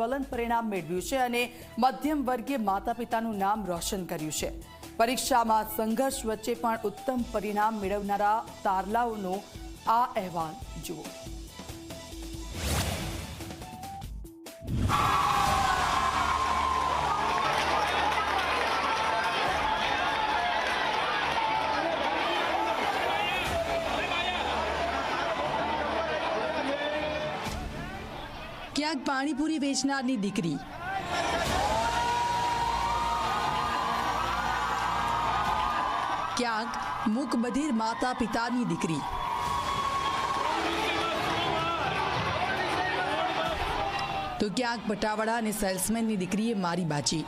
જ્વલંત પરિણામ મેળવ્યું છે અને મધ્યમ વર્ગીય માતા પિતાનું નામ રોશન કર્યું છે. પરીક્ષામાં સંઘર્ષ વચ્ચે પણ ઉત્તમ પરિણામ મેળવનારા તારલાઓનો આ અહેવાલ જુઓ. ક્યાંક પાણીપુરી વેચનારની દીકરી. ક્યાંક મૂક માતા પિતાની દીકરી. તો ક્યાંક પટાવાળા અને સેલ્સમેનની દીકરીએ મારી બાજી.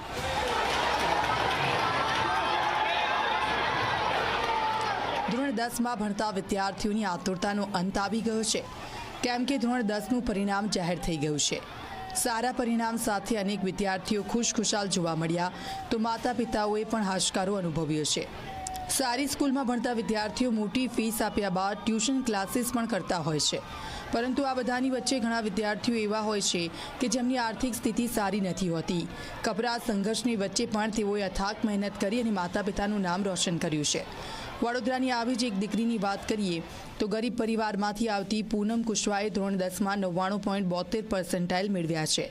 ધોરણ દસમાં ભણતા વિદ્યાર્થીઓની આતુરતાનો અંત આવી ગયો છે. કેમ કે ધોરણ દસનું પરિણામ જાહેર થઈ ગયું છે. સારા પરિણામ સાથે અનેક વિદ્યાર્થીઓ ખુશખુશાલ જોવા મળ્યા તો માતા પિતાઓએ પણ હાશકારો અનુભવ્યો છે. સારી સ્કૂલમાં ભણતા વિદ્યાર્થીઓ મોટી ફીસ આપ્યા બાદ ટ્યુશન ક્લાસીસ પણ કરતા હોય છે. પરંતુ આ બધાની વચ્ચે ઘણા વિદ્યાર્થીઓ એવા હોય છે કે જેમની આર્થિક સ્થિતિ સારી નથી હોતી. કપરા સંઘર્ષની વચ્ચે પણ તેઓએ અથાક મહેનત કરી અને માતા પિતાનું નામ રોશન કર્યું છે. વડોદરાની આવી જ એક દીકરીની વાત કરીએ, તો ગરીબ પરિવારમાંથી આવતી પૂનમ કુશવાએ ધોરણ દસમાં નવ્વાણું પોઈન્ટ બોતેર પર્સન્ટાઇલ મેળવ્યા છે.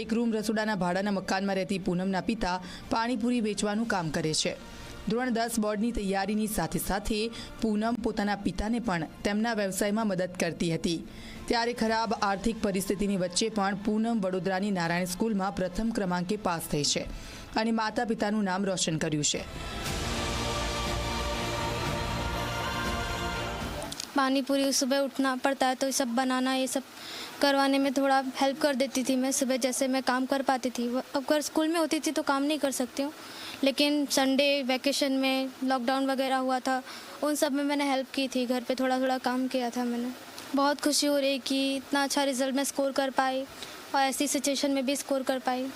એક રૂમ રસોડાના ભાડાના મકાનમાં રહેતી પૂનમના પિતા પાણીપુરી વેચવાનું કામ કરે છે. ધોરણ દસ બોર્ડની તૈયારીની સાથે સાથે પૂનમ પોતાના પિતાને પણ તેમના વ્યવસાયમાં મદદ કરતી હતી. ત્યારે ખરાબ આર્થિક પરિસ્થિતિની વચ્ચે પણ પૂનમ વડોદરાની નારાયણ સ્કૂલમાં પ્રથમ ક્રમાંકે પાસ થઈ છે અને માતા પિતાનું નામ રોશન કર્યું છે. पानी पूरी सुबह उठना पड़ता है तो ये सब बनाना, ये सब करवाने में थोड़ा हेल्प कर देती थी मैं सुबह जैसे मैं काम कर पाती थी। अब अगर स्कूल में होती थी तो काम नहीं कर सकती हूँ, लेकिन संडे वैकेशन में लॉकडाउन वगैरह हुआ था, उन सब में मैंने हेल्प की थी, घर पे थोड़ा थोड़ा काम किया था मैंने। बहुत खुशी हो रही कि इतना अच्छा रिज़ल्ट मैं स्कोर कर पाई और ऐसी सिचुएशन में भी स्कोर कर पाई।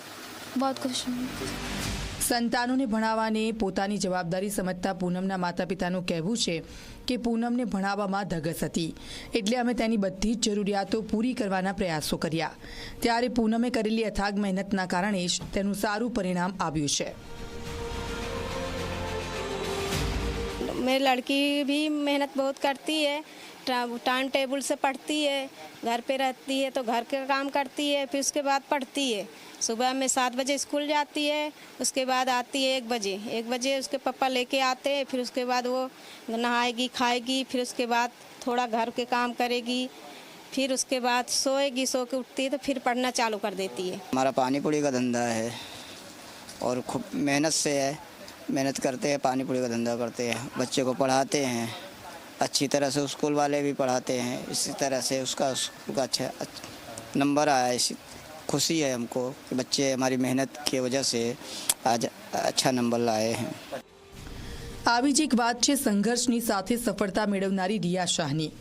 बहुत खुश हूँ। સંતાનોને ભણાવવાને પોતાની જવાબદારી સમજતા પૂનમના માતા પિતાનું કહેવું છે કે પૂનમને ભણાવવામાં ધગસ હતી. એટલે અમે તેની બધી જ જરૂરિયાતો પૂરી કરવાના પ્રયાસો કર્યા. ત્યારે પૂનમે કરેલી અથાગ મહેનતના કારણે જ તેનું સારું પરિણામ આવ્યું છે. मेरी लड़की भी मेहनत बहुत करती है टाइम टेबल से पढ़ती है, घर पे रहती है तो घर का काम करती है, फिर उसके बाद पढ़ती है। सुबह में सात बजे स्कूल जाती है, उसके बाद आती है एक बजे। एक बजे उसके पापा लेके आते हैं, फिर उसके बाद वो नहाएगी, खाएगी, फिर उसके बाद थोड़ा घर के काम करेगी, फिर उसके बाद सोएगी, सो के उठती है तो फिर पढ़ना चालू कर देती है। हमारा पानी पूरी का धंधा है और खूब मेहनत से है। मेहनत करते हैं पानी पूरी का धंधा करते हैं बच्चे को पढ़ाते हैं अच्छी तरह से स्कूल वाले भी पढ़ाते हैं इसी तरह से उसका स्कूल का अच्छा अच्छा नंबर आया है इसी खुशी है हमको कि बच्चे हमारी मेहनत की वजह से आज अच्छा नंबर लाए हैं આવી જ એક વાત છે સંઘર્ષની સાથે સફળતા મેળવનારી રિયા શાહની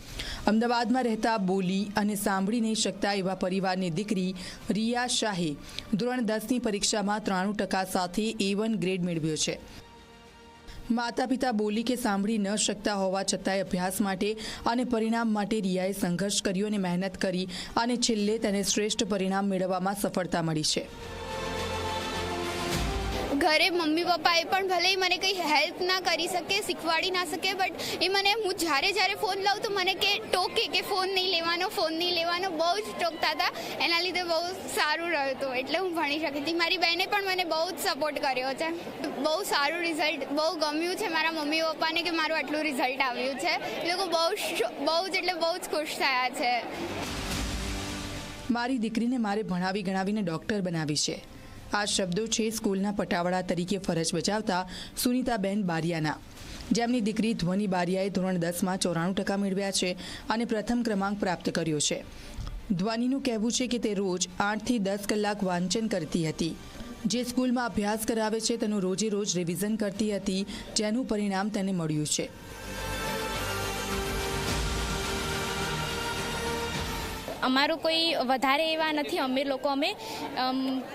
અમદાવાદમાં રહેતા બોલી અને સાંભળી નહીં શકતા એવા પરિવારની દીકરી રિયા શાહે ધોરણ દસની પરીક્ષામાં ત્રાણું ટકા સાથે એ વન ગ્રેડ મેળવ્યો છે. માતા પિતા બોલી કે સાંભળી ન શકતા હોવા છતાંય અભ્યાસ માટે અને પરિણામ માટે રિયાએ સંઘર્ષ કર્યો અને મહેનત કરી અને છેલ્લે તેને શ્રેષ્ઠ પરિણામ મેળવવામાં સફળતા મળી છે. ઘરે મમ્મી પપ્પાએ પણ ભલે મને કંઈ હેલ્પ ના કરી શકે, શીખવાડી ના શકે બટ એ મને, હું જ્યારે જ્યારે ફોન લઉં તો મને કે ટોકે કે ફોન નહીં લેવાનો ફોન નહીં લેવાનો. બહુ જ ટોકતા હતા. એના લીધે બહુ સારું રહ્યું હતું. એટલે હું ભણી શકી હતી. મારી બહેને પણ મને બહુ જ સપોર્ટ કર્યો છે. બહુ સારું રિઝલ્ટ બહુ ગમ્યું છે મારા મમ્મી પપ્પાને કે મારું આટલું રિઝલ્ટ આવ્યું છે. એ લોકો બહુ બહુ જ એટલે બહુ જ ખુશ થયા છે. મારી દીકરીને મારે ભણાવી ગણાવીને ડૉક્ટર બનાવી છે. આ શબ્દો છે સ્કૂલના પટાવાળા તરીકે ફરજ બજાવતા સુનીતાબેન બારિયાના. જેમની દીકરી ધ્વનિ બારિયાએ ધોરણ દસમાં ચોરાણું ટકા મેળવ્યા છે અને પ્રથમ ક્રમાંક પ્રાપ્ત કર્યો છે. ધ્વનિનું કહેવું છે કે તે રોજ આઠથી દસ કલાક વાંચન કરતી હતી. જે સ્કૂલમાં અભ્યાસ કરાવે છે તેનું રોજે રોજ રિવિઝન કરતી હતી, જેનું પરિણામ તેને મળ્યું છે. અમારું કોઈ વધારે એવા નથી. અમે લોકો, અમે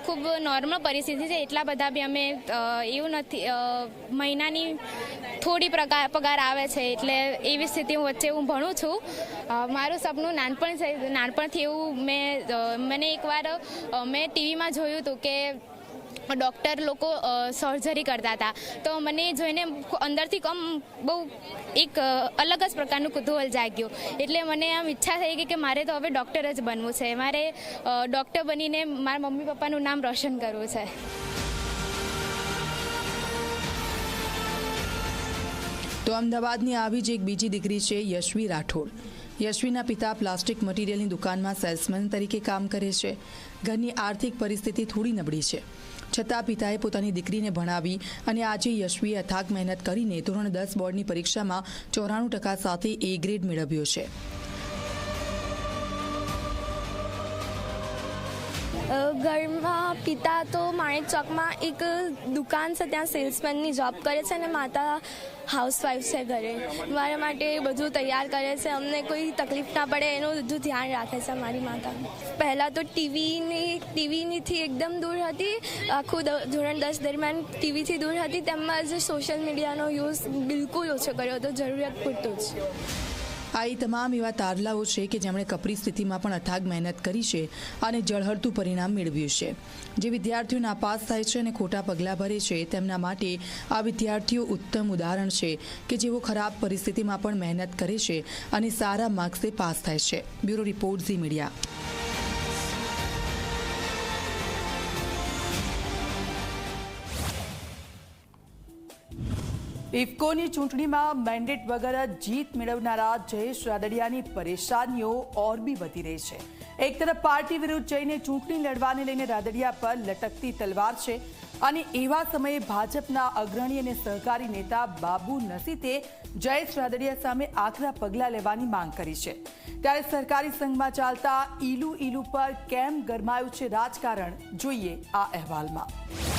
ખૂબ નોર્મલ પરિસ્થિતિ છે. એટલા બધા બી અમે એવું નથી મહિનાની થોડી પ્રકાર પગાર આવે છે. એટલે એવી સ્થિતિ વચ્ચે હું ભણું છું. મારું સપનું નાનપણ છે. નાનપણથી એવું મેં મને એકવાર મેં ટીવીમાં જોયું હતું કે ડૉક્ટર લોકો સર્જરી કરતા હતા. તો મને જોઈને અંદરથી કમ બહુ એક અલગ જ પ્રકારનું કુતૂહલ જાગ્યું. એટલે મને આમ ઈચ્છા થઈ ગઈ કે મારે તો હવે ડૉક્ટર જ બનવું છે. મારે ડૉક્ટર બનીને મારા મમ્મી પપ્પાનું નામ રોશન કરવું છે. તો અમદાવાદની આવી જ એક બીજી દીકરી છે યશવી રાઠોડ. યશવીના પિતા પ્લાસ્ટિક મટીરિયલની દુકાનમાં સેલ્સમેન તરીકે કામ કરે છે. ઘરની આર્થિક પરિસ્થિતિ થોડી નબળી છે. છતાં પિતાએ પોતાની દીકરીને ભણાવી અને આજે યશવીએ અથાગ મહેનત કરીને ધોરણ દસ બોર્ડની પરીક્ષામાં ચોરાણું ટકા સાથે એ ગ્રેડ મેળવ્યો છે. ઘરમાં પિતા તો માણેક ચોકમાં એક દુકાન છે, ત્યાં સેલ્સમેનની જોબ કરે છે અને માતા હાઉસવાઈફ છે ઘરે. મારા માટે બધું તૈયાર કરે છે, અમને કોઈ તકલીફ ના પડે, એનું બધું ધ્યાન રાખે છે મારી માતા. પહેલાં તો ટીવીની, ટીવીનીથી એકદમ દૂર હતી, આખું ધોરણ દસ દરમિયાન ટીવીથી દૂર હતી, તેમજ સોશિયલ મીડિયાનો યુઝ બિલકુલ ઓછો કર્યો હતો, જરૂરિયાત પૂરતો જ. આ એ તમામ એવા તારલાઓ છે કે જેમણે કપરી સ્થિતિમાં પણ અથાગ મહેનત કરી છે અને જળહળતું પરિણામ મેળવ્યું છે. જે વિદ્યાર્થીઓ નાપાસ થાય છે અને ખોટા પગલાં ભરે છે, તેમના માટે આ વિદ્યાર્થીઓ ઉત્તમ ઉદાહરણ છે કે જેઓ ખરાબ પરિસ્થિતિમાં પણ મહેનત કરે છે અને સારા માર્ક્સે પાસ થાય છે. Bureau report Zee media. ઇફકોની ચૂંટણીમાં મેન્ડેટ વગર જીત મેળવનારા જયેશ રાદડિયાની પરેશાનીઓ ઓર બી વધી રહી છે. એક તરફ પાર્ટી વિરુદ્ધ જઈને ચૂંટણી લડવાને લઈને રાદડિયા પર લટકતી તલવાર છે અને એવા સમયે ભાજપના અગ્રણી અને સહકારી નેતા બાબુ નસીતે જયેશ રાદડિયા સામે આકરા પગલાં લેવાની માંગ કરી છે. ત્યારે સરકારી સંઘમાં ચાલતા ઈલુ ઈલુ પર કેમ ગરમાયું છે રાજકારણ? જોઈએ આ અહેવાલમાં.